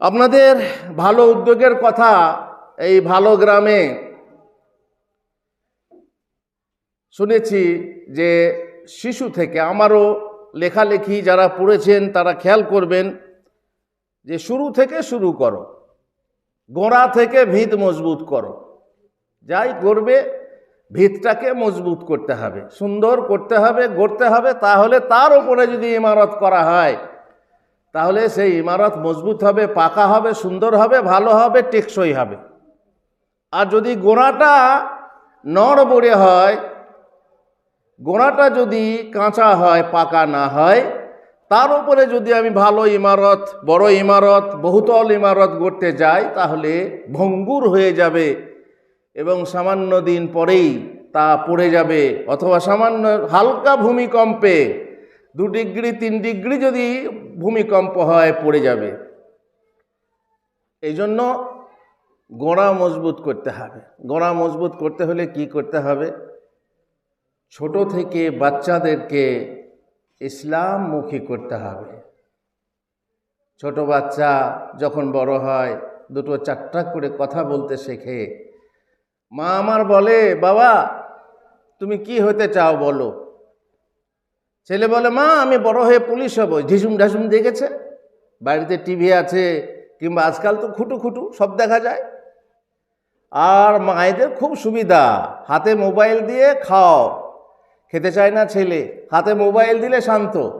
আপনাদের ভালো উদ্যোগের কথা এই ভালো গ্রামে শুনেছি যে শিশু থেকে আমারও লেখালেখি যারা পড়েছেন তারা খেয়াল করবেন যে শুরু থেকে শুরু করো, গোড়া থেকে ভিত মজবুত করো, যাই করবে ভিতটাকে মজবুত করতে হবে, সুন্দর করতে হবে, গড়তে হবে, তাহলে তার উপরে যদি ইমারত করা হয় তাহলে সেই ইমারত মজবুত হবে, পাকা হবে, সুন্দর হবে, ভালো হবে, টেকসই হবে। আর যদি গোড়াটা নড় বড়ে হয়, গোড়াটা যদি কাঁচা হয়, পাকা না হয়, তার উপরে যদি আমি ভালো ইমারত, বড় ইমারত, বহুতল ইমারত গড়তে যাই, তাহলে ভঙ্গুর হয়ে যাবে এবং সামান্য দিন পরেই তা পড়ে যাবে অথবা সামান্য হালকা ভূমিকম্পে দু ডিগ্রি, তিন ডিগ্রি যদি ভূমিকম্প হয়, পড়ে যাবে। এই জন্য গোড়া মজবুত করতে হবে। গোড়া মজবুত করতে হলে কি করতে হবে? ছোট থেকে বাচ্চাদেরকে ইসলামমুখী করতে হবে। ছোট বাচ্চা যখন বড় হয়, দুটো চারটা করে কথা বলতে শেখে। মা আমার বলে, বাবা, তুমি কি হতে চাও বলো? ছেলে বলে, মা, আমি বড় হয়ে পুলিশ হব। ঝিসুম ঢাসুম দেখেছে। বাড়িতে টিভি আছে, কিংবা আজকাল তো খুটু খুটু, সব দেখা যায়। আর মায়েদের খুব সুবিধা, হাতে মোবাইল দিয়ে খাও। খেতে চায় না ছেলে, হাতে মোবাইল দিলে শান্ত।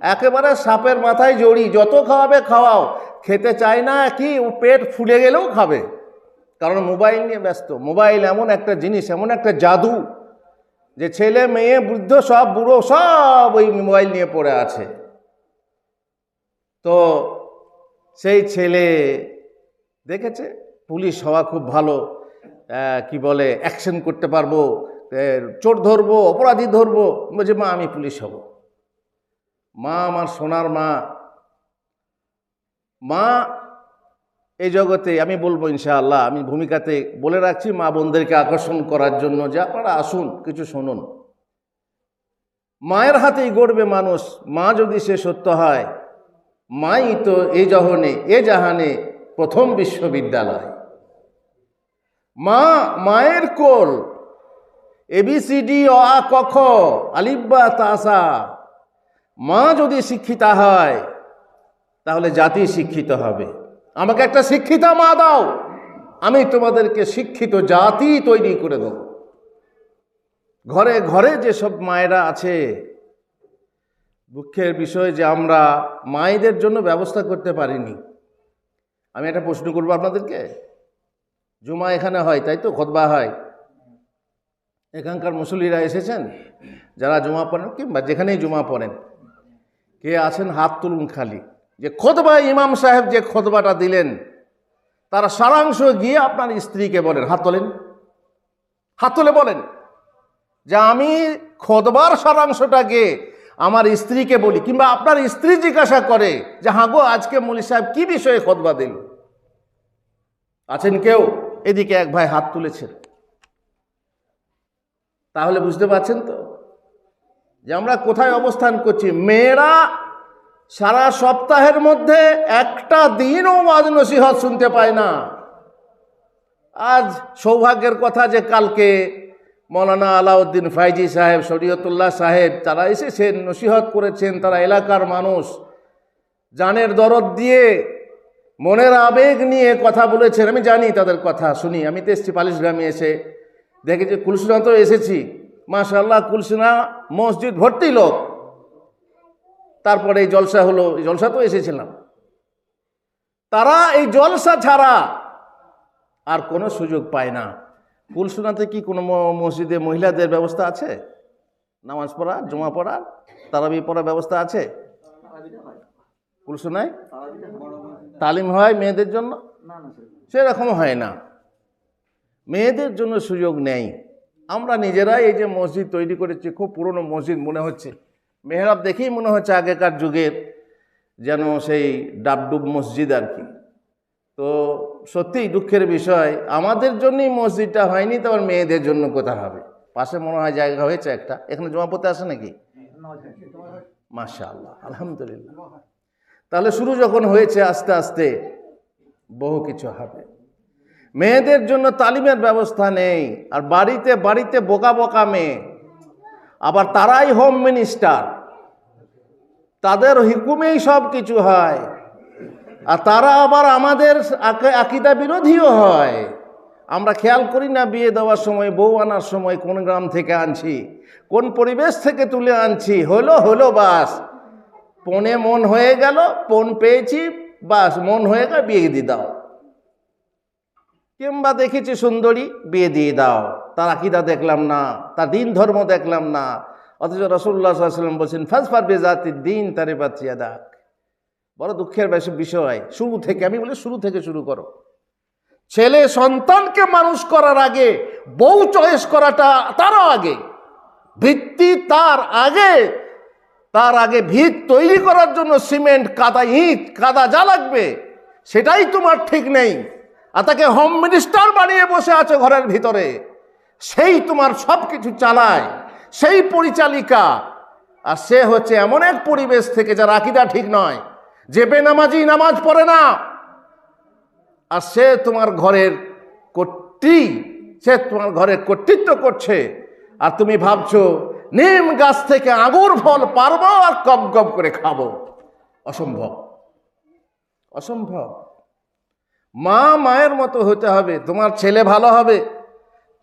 একেবারে সাপের মাথায় জড়ি, যত খাওয়াবে খাওয়াও। খেতে চায় না কি পেট ফুলে গেলেও খাবে। কারণ মোবাইল নিয়ে ব্যস্ত, মোবাইল এমন একটা জিনিস, এমন একটা জাদু। যে ছেলে, মেয়ে, বৃদ্ধ, সব বুড়ো, সব ওই মোবাইল নিয়ে পড়ে আছে। তো সেই ছেলে দেখেছে, পুলিশ হওয়া খুব ভালো কি বলে, অ্যাকশন করতে পারব চোর ধরবো, অপরাধী ধরবো। বলছে, মা, আমি পুলিশ হব। মা, আমার সোনার মা মা এই জগতে আমি বলব ইনশাআল্লাহ, আমি ভূমিকাতে বলে রাখছি, মা বোনদেরকে আকর্ষণ করার জন্য যে আপনারা আসুন, কিছু শুনুন। মায়ের হাতেই গড়বে মানুষ, মা যদি সে সত্য হয়, মাই তো এ জহনে, এ জাহানে প্রথম বিশ্ববিদ্যালয়। মা, মায়ের কোল এবিসিডি অ, আ, ক, খ আলিব্বা তাসা মা যদি শিক্ষিতা হয়, তাহলে জাতি শিক্ষিত হবে। আমাকে একটা শিক্ষিতা মা দাও। আমি তোমাদেরকে শিক্ষিত জাতি তৈরি করে দেব। ঘরে ঘরে যেসব মায়েরা আছে, দুঃখের বিষয় যে আমরা মায়েদের জন্য ব্যবস্থা করতে পারিনি। আমি একটা প্রশ্ন করব আপনাদেরকে? জুমা এখানে হয়, তাই তো? খতবা হয়। এখানকার মুসলিরা এসেছেন? যারা জমা পড়েন, কিংবা যেখানেই জমা পড়েন। কে আছেন? হাত তুলুন খালি। যে খোদবা ইমাম সাহেব যে খোদবাটা দিলেন, তার সারাংশ গিয়ে আপনার স্ত্রীকে বলেন, হাত তোলেন। হাত তুলে বলেন যে আমি খোদবার সারাংশটাকে আমার স্ত্রীকে বলি, কিংবা আপনার স্ত্রী জিজ্ঞাসা করে যে হাঁ গো, আজকে মলি সাহেব কি বিষয়ে খোদবা দিল? আছেন কেউ? এদিকে এক ভাই হাত তুলেছেন। তাহলে বুঝতে পারছেন তো যে আমরা কোথায় অবস্থান করছি? মেয়েরা সারা সপ্তাহের মধ্যে একটা দিনও ওয়াজ নসিহত শুনতে পায় না। আজ সৌভাগ্যের কথা যে কালকে মৌলানা আলাউদ্দিন ফাইজি সাহেব, শরীয়তুল্লাহ সাহেব, তারা এসেছেন, নসিহত করেছেন, তারা এলাকার মানুষ। জানের দরদ দিয়ে, মনের আবেগ নিয়ে কথা বলেছেন। আমি জানি তাদের কথা, শুনি। আমি তো এসেছি পালিশগ্রামে এসে। দেখেছি কুলসিনা তো এসেছি। মাশাল্লাহ কুলসিনা মসজিদ ভর্তি লোক। তারপরে এই জলসা হলো, এই জলসা তো এসেছিলাম। তারা এই জলসা ছাড়া আর কোনো সুযোগ পায় না। কুলসুনাতে কি কোনো মসজিদে মহিলাদের ব্যবস্থা আছে? নামাজ পড়া, জমা পড়া, তারাবি পড়ার ব্যবস্থা আছে? কুলসুনায়? তালিম হয় মেয়েদের জন্য? সেরকম হয় না। মেয়েদের জন্য সুযোগ নেই। আমরা নিজেরাই এই যে মসজিদ তৈরি করেছি, খুব পুরনো মসজিদ মনে হচ্ছে। মেহরাব দেখেই মনে হচ্ছে আগেকার যুগের যেন সেই ডাবডুব মসজিদ আর কি। তো সত্যিই দুঃখের বিষয়, আমাদের জন্যই মসজিদটা হয়নি, তো আবার মেয়েদের জন্য কোথা হবে? পাশে মনে হয় জায়গা হয়েছে একটা। এখানে জমা পড়তে আসে নাকি? মাশা আল্লাহ আলহামদুলিল্লাহ। তাহলে শুরু যখন হয়েছে আস্তে আস্তে, বহু কিছু হবে। মেয়েদের জন্য তালিমের ব্যবস্থা নেই, আর বাড়িতে বাড়িতে বোকা বোকা মেয়ে। আবার তারাই হোম মিনিস্টার তাদের হুকুমেই সব কিছু হয়। আর তারা আবার আমাদের আক- আকিদা বিরোধীও হয়। আমরা খেয়াল করি না বিয়ে দেওয়ার সময়, বউ আনার সময় কোন গ্রাম থেকে আনছি, কোন পরিবেশ থেকে তুলে আনছি, হলো হলো বাস। পনে মন হয়ে গেল, পণ পেয়েছি, বাস, মন হয়ে গেল, বিয়ে দিয়ে দাও। কিংবা দেখেছি সুন্দরী, বিয়ে দিয়ে দাও। তার আকিদা দেখলাম না, তার দিন ধর্ম দেখলাম না। অথচ রসুল্লাহ সাল্লাম বলছেন ফার্স্ট পারবে জাতির দিন তারে বাঁচিয়ে দাক বড় দুঃখের বেশ- বিষয়, শুরু থেকে, আমি বলি শুরু থেকে শুরু করো। ছেলে সন্তানকে মানুষ করার আগে, বউ চয়েস করাটা তারও আগে ভিত্তি তার আগে তার আগে ভিত তৈরি করার জন্য সিমেন্ট, কাদা ইট, কাদা যা লাগবে, সেটাই তোমার ঠিক নেই। আর তাকে হোম মিনিস্টার বানিয়ে বসে আছো ঘরের ভিতরে। সেই তোমার সব কিছু চালায়, সেই পরিচালিকা। আর সে হচ্ছে এমন এক পরিবেশ থেকে যার আকিদা ঠিক নয়, যে বেনামাজি নামাজ পড়ে না। আর সে তোমার ঘরের কর্তৃ সে তোমার ঘরের কর্তৃত্ব করছে। আর তুমি ভাবছ, নিম গাছ থেকে আঙুর ফল পারব আর কপ কপ করে খাব। অসম্ভব। অসম্ভব। মা, মায়ের মতো হতে হবে, তোমার ছেলে ভালো হবে।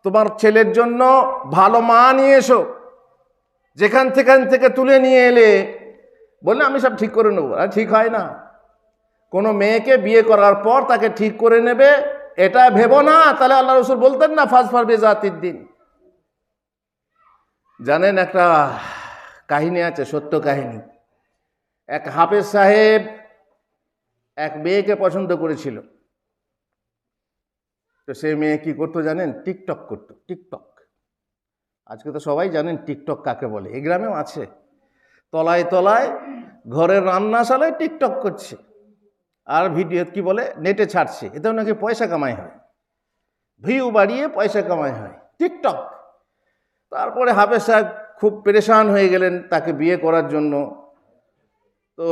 তোমার ছেলের জন্য ভালো মা নিয়ে এসো। যেখান থেখান থেকে তুলে নিয়ে এলে বললে, আমি সব ঠিক করে নেব। আর, ঠিক হয় না। কোনো মেয়েকে বিয়ে করার পর তাকে ঠিক করে নেবে, এটা ভেবো না। তাহলে আল্লাহ রসুল বলতেন না ফাঁস ফারবে জাতির দিন। জানেন একটা কাহিনী আছে, সত্য কাহিনী। এক হাফেজ সাহেব এক মেয়েকে পছন্দ করেছিল। তো সেই মেয়ে কি করতো জানেন? টিকটক করতো, টিকটক। আজকে তো সবাই জানেন টিকটক কাকে বলে। এই গ্রামেও আছে। তলায় তলায়, ঘরের রান্নাশালায় টিকটক করছে। আর ভিডিও কি বলে? নেটে ছাড়ছে। এতেও নাকি পয়সা কামাই হয়। ভিউ বাড়িয়ে পয়সা কামাই হয়। টিকটক। তারপরে হাফেজ সাহেব খুব পেরেশান হয়ে গেলেন তাকে বিয়ে করার জন্য। তো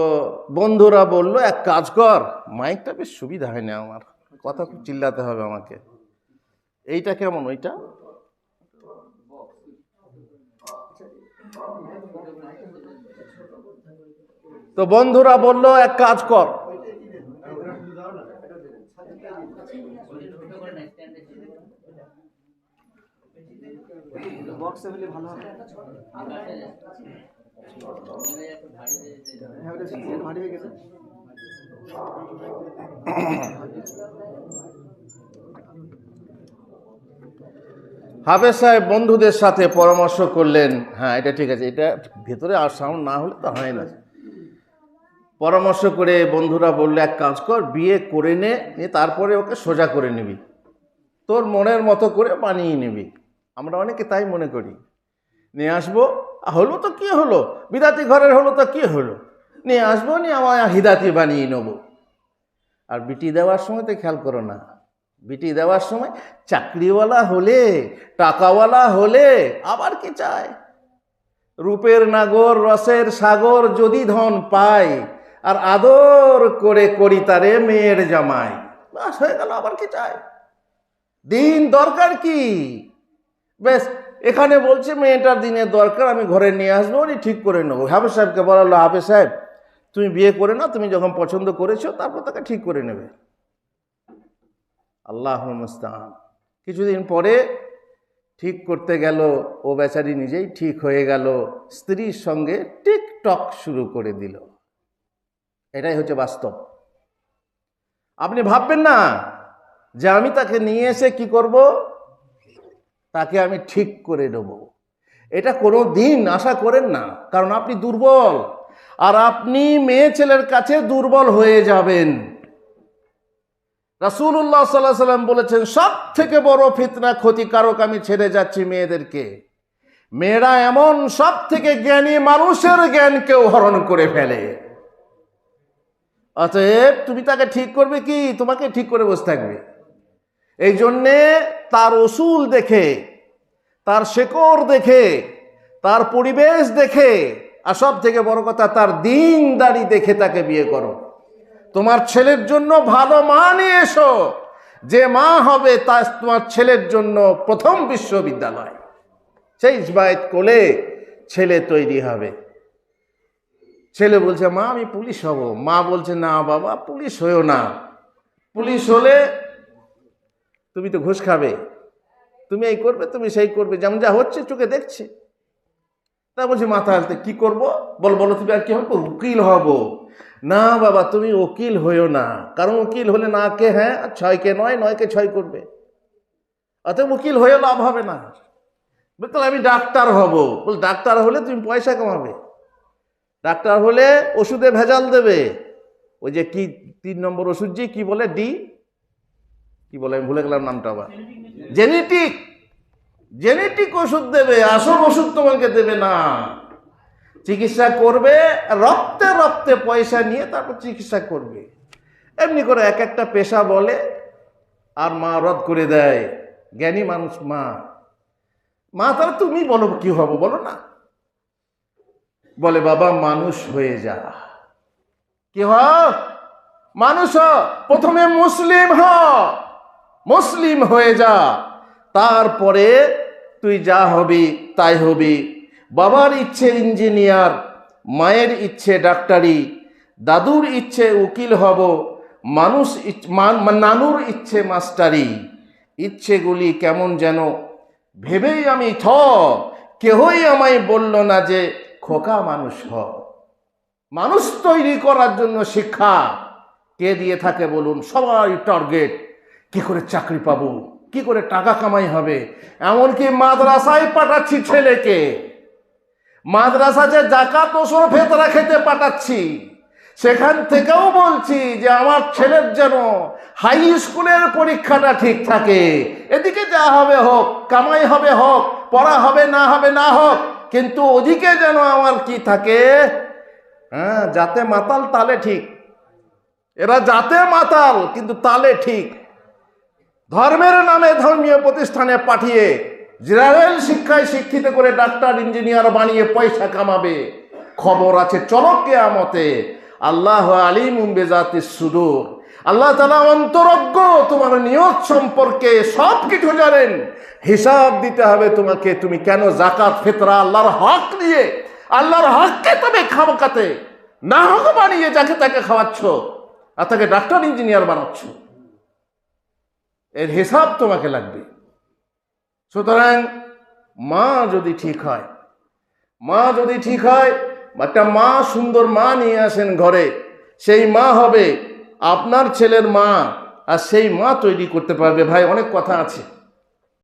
বন্ধুরা বলল, এক কাজ কর, মাইকটা বেশ সুবিধা হয় না আমার। কথা খুব চিল্লাতে হবে আমাকে। এইটা কেমন ওইটা? তো বন্ধুরা বলল, এক কাজ কর। হলে ভালো হাফেজ সাহেব, বন্ধুদের সাথে পরামর্শ করলেন। হ্যাঁ এটা ঠিক আছে। এটা ভেতরে আর সাউন্ড না হলে তো হয় না। পরামর্শ করে বন্ধুরা বললে, এক কাজ কর, বিয়ে করে নে তারপরে ওকে সোজা করে নিবি। তোর মনের মতো করে বানিয়ে নিবি। আমরা অনেকে তাই মনে করি। নিয়ে আসব, হলো তো কি হলো? বিদাতি ঘরের হলো তো কি হলো? নিয়ে আসব, নিয়ে আমার হিদাতি বানিয়ে নেব। আর বিটি দেওয়ার সময় তো খেয়াল করো না। বিটি দেওয়ার সময় চাকরিওয়ালা হলে, টাকাওয়ালা হলে আবার কি চায়? রূপের নাগর, রসের সাগর যদি ধন পায়, আর আদর করে করি তারে মেয়ের জামাই, বাস হয়ে গেল, আবার কি চায়? দিন দরকার কি? বেশ, এখানে বলছে মেয়েটার দিনের দরকার, আমি ঘরে নিয়ে আসব, উনি ঠিক করে নেব। হাফেজ সাহেবকে বলালো, হাফেজ সাহেব তুমি বিয়ে করে না তুমি যখন পছন্দ করেছ, তারপর তাকে ঠিক করে নেবে। আল্লাহ মুস্তান কিছুদিন পরে ঠিক করতে গেল, ও বেচারি নিজেই ঠিক হয়ে গেল, স্ত্রীর সঙ্গে টিকটক শুরু করে দিল। এটাই হচ্ছে বাস্তব। আপনি ভাববেন না যে আমি তাকে নিয়ে এসে কি করব? তাকে আমি ঠিক করে নেব। এটা কোনো দিন আশা করেন না, কারণ আপনি দুর্বল। আর আপনি মেয়ে ছেলের কাছে দুর্বল হয়ে যাবেন। রাসুল্লাহ সাল্লাহ সাল্লাম বলেছেন সব থেকে বড় ফিতনা, ক্ষতিকারক আমি ছেড়ে যাচ্ছি মেয়েদেরকে। মেয়েরা এমন সব থেকে জ্ঞানী মানুষের জ্ঞানকেও হরণ করে ফেলে। অতএব তুমি তাকে ঠিক করবে কি? তোমাকে ঠিক করে বসে থাকবে। এই জন্যে তার ওসুল দেখে, তার শেকড় দেখে, তার পরিবেশ দেখে আর সব থেকে বড় কথা, তার দিন দাড়ি দেখে তাকে বিয়ে করো। তোমার ছেলের জন্য ভালো মা নিয়ে এসো। যে মা হবে, তা তোমার ছেলের জন্য প্রথম বিশ্ববিদ্যালয়। সেই ইসবায়েত কোলে ছেলে তৈরি হবে। ছেলে বলছে, মা, আমি পুলিশ হব। মা বলছে, না বাবা, পুলিশ হয়েও না। পুলিশ হলে তুমি তো ঘুষ খাবে। তুমি এই করবে, তুমি সেই করবে। যেমন যা হচ্ছে, চোখে দেখছে। তা বলছি মাথা হালতে কি করব? বল বলো তুমি আর কি হবে? উকিল হব। না বাবা তুমি উকিল হইও না। কারণ উকিল হলে না কে হ্যাঁ আর ছয়কে নয় নয়কে ছয় করবে। অতএব উকিল হয়ে লাভ হবে না। বলে, তাহলে আমি ডাক্তার হব। বল ডাক্তার হলে তুমি পয়সা কামাবে। ডাক্তার হলে ওষুধে ভেজাল দেবে। ওই যে কি তিন নম্বর ওষুধ যে কি বলে? ডি? কি বলে? আমি ভুলে গেলাম নামটা আবার। জেনেটিক! জেনেটিক ওষুধ দেবে, আসল ওষুধ তোমাকে দেবে না। চিকিৎসা করবে, রক্তে রক্তে পয়সা নিয়ে তারপর চিকিৎসা করবে। এমনি করে এক একটা পেশা বলে, আর মা রদ করে দেয়, জ্ঞানী মানুষ মা। মা, তাহলে তুমি বলো কি হব, বলো না। বলে, বাবা, মানুষ হয়ে যা। কি হ? মানুষ হ। প্রথমে মুসলিম হ, মুসলিম হয়ে যা। তারপরে তুই যা হবি, তাই হবি। বাবার ইচ্ছে ইঞ্জিনিয়ার, মায়ের ইচ্ছে ডাক্তারি, দাদুর ইচ্ছে উকিল হব, মানুষ নানুর ইচ্ছে মাস্টারি। ইচ্ছেগুলি কেমন যেন। ভেবেই আমি থ, কেহই আমায় বলল না যে খোকা মানুষ হ। মানুষ তৈরি করার জন্য শিক্ষা। কে দিয়ে থাকে বলুন? সবাই টার্গেট। কি করে চাকরি পাবো? কি করে টাকা কামাই হবে? এমনকি মাদ্রাসায় পাঠাচ্ছি ছেলেকে। মাদ্রাসা যে জাকাত ওসর ফেতরা খেতে পাঠাচ্ছি, সেখান থেকেও বলছি যে আমার ছেলের যেন হাই স্কুলের পরীক্ষাটা ঠিক থাকে। এদিকে যা হবে হোক, কামাই হবে হোক, পড়া হবে না হবে না হোক, কিন্তু ওদিকে যেন আমার কি থাকে? হ্যাঁ যাতে মাতাল তালে ঠিক। এরা যাতে মাতাল, কিন্তু তালে ঠিক। ধর্মের নামে ধর্মীয় প্রতিষ্ঠানে পাঠিয়ে জেনারেল শিক্ষায় শিক্ষিত করে ডাক্তার, ইঞ্জিনিয়ার বানিয়ে পয়সা কামাবে। খবর আছে চলক কেয়ামতে। আল্লাহ আলিম বেজাতি সুদূর। আল্লাহ তালা অন্তরজ্ঞ, তোমার নিয়ত সম্পর্কে সব কিছু জানেন। হিসাব দিতে হবে তোমাকে, তুমি কেন জাকাত ফেতরা, আল্লাহর হক নিয়ে, আল্লাহর হককে তুমি খামকাতে না হক বানিয়ে যাকে তাকে খাওয়াচ্ছ, আর তাকে ডাক্তার, ইঞ্জিনিয়ার বানাচ্ছ। এর হিসাব তোমাকে লাগবে। সুতরাং মা যদি ঠিক হয়, মা যদি ঠিক হয়, একটা মা, সুন্দর মা নিয়ে আসেন ঘরে, সেই মা হবে আপনার ছেলের মা, আর সেই মা তৈরি করতে পারবে। ভাই, অনেক কথা আছে।